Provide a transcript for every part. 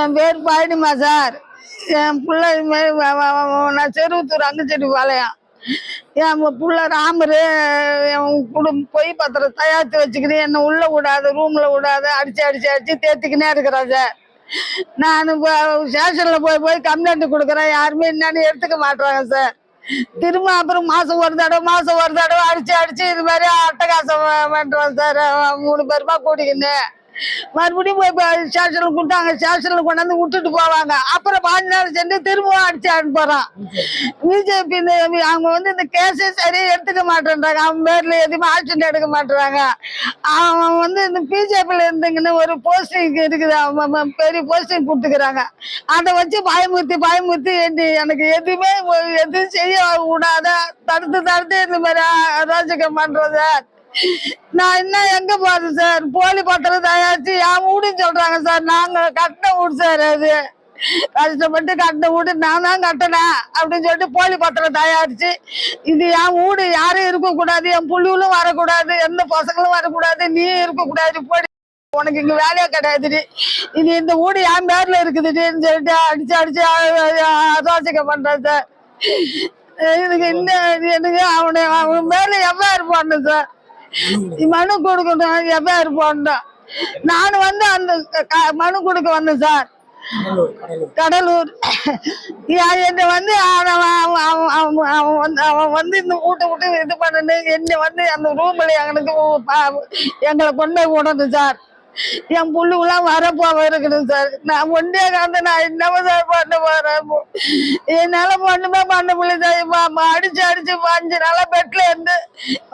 என் பேர் பழனிமா சார் என் பிள்ளை இது மாதிரி நான் செருவத்தூர் அங்கச்செடி பாளையம். என் புள்ள ராமர் என் குடும்ப பொய் பத்திரம் தயாரித்து வச்சுக்கிட்டு என்னை உள்ளே விடாது ரூமில் விடாது அடித்து அடித்து அடித்து தேத்திக்கினே இருக்கிறேன் சார் நான் இப்போ போய் போய் கம்ப்ளைண்ட் கொடுக்குறேன். யாருமே என்னன்னு எடுத்துக்க மாட்டுறாங்க சார் திரும்ப அப்புறம் மாதம் ஒரு தடவை மாதம் ஒரு தடவை அடித்து அடித்து இது மாதிரி அட்டகாசம் பண்ணுறோம் சார் மூணு பேருமா கூட்டிக்கின்னு. மறுபடியும் போய் ஸ்டேஷனில் கொடுத்தாங்க ஸ்டேஷனில் கொண்டாந்து விட்டுட்டு போவாங்க. அப்புறம் பாஞ்சு நாள் சென்று திரும்பவும் அடிச்சு அனுப்புறான். பிஜேபி அவங்க வந்து இந்த கேஸே சரியா எடுத்துக்க மாட்டேன்றாங்க. அவன் பேர்ல எதுவுமே ஆக்ஷன் எடுக்க மாட்டுறாங்க அவன் வந்து இந்த பிஜேபியில இருந்துங்கன்னு ஒரு போஸ்டிங் இருக்குது. அவன் பெரிய போஸ்டிங் கொடுத்துக்கிறாங்க. அதை வச்சு பயமுறுத்தி பயமுறுத்தி எனக்கு எதுவுமே எதுவும் செய்ய விடாத தடுத்து தடுத்து இந்த மாதிரி அராஜகம் பண்றத. நான் இன்னும் எங்க போறது சார்? போலி பத்திரம் தயாரிச்சு என் வீடுன்னு சொல்றாங்க சார். நாங்க கட்டின வீடு சார் அது. கஷ்டப்பட்டு கட்டின வீடு நான் தான் கட்டினேன் அப்படின்னு சொல்லிட்டு போலி பத்திரம் தயாரிச்சு இது என் வீடு யாரும் இருக்கக்கூடாது என் புள்ளிகளும் வரக்கூடாது எந்த பசங்களும் வரக்கூடாது நீ இருக்கக்கூடாது போடி உனக்கு இங்க வேலையே கிடையாதுடி இது இந்த வீடு என் பேர்ல இருக்குதுடின்னு சொல்லிட்டு அடிச்சு அடிச்சு அசோசிக்க பண்றேன் சார். இதுக்கு இந்த இது எனக்கு அவனை அவன் மேல எவ்வாறு போடணும் சார்? மனு கொடுக்கணும் எவ்வாறு போடணும்? நான் வந்து அந்த மனு கொடுக்க வந்தேன் சார். கடலூர் என்னை வந்து அவன் வந்து இந்த வீட்டை விட்டு இது பண்ணு என்னை வந்து அந்த ரூம்ல எங்களுக்கு எங்களை கொண்டு விடணும் சார். என் புள்ளுங்களாம் வரப்போவ இருக்கணும் சார். நான் ஒன்றே காந்து நான் என்னவோ சார் பண்ண போறேன். என்னால ஒண்ணுமே பண்ண முடியல சார். இப்ப அம்மா அடிச்சு அடிச்சு அஞ்சு நாளா பெட்ல இருந்து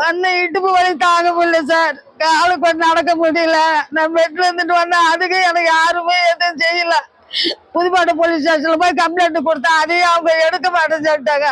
வந்து இடுப்பு வலி தாங்க முடியல சார். காலு கொஞ்சம் நடக்க முடியல. நான் பெட்ல இருந்துட்டு வந்தேன் அதுக்கு எனக்கு யாருமே எதுவும் செய்யல. புதுப்பாட்டு போலீஸ் ஸ்டேஷன்ல போய் கம்ப்ளைண்ட் கொடுத்தேன் அதையும் அவங்க எடுக்க மாட்டேன்னு சொல்லிட்டாங்க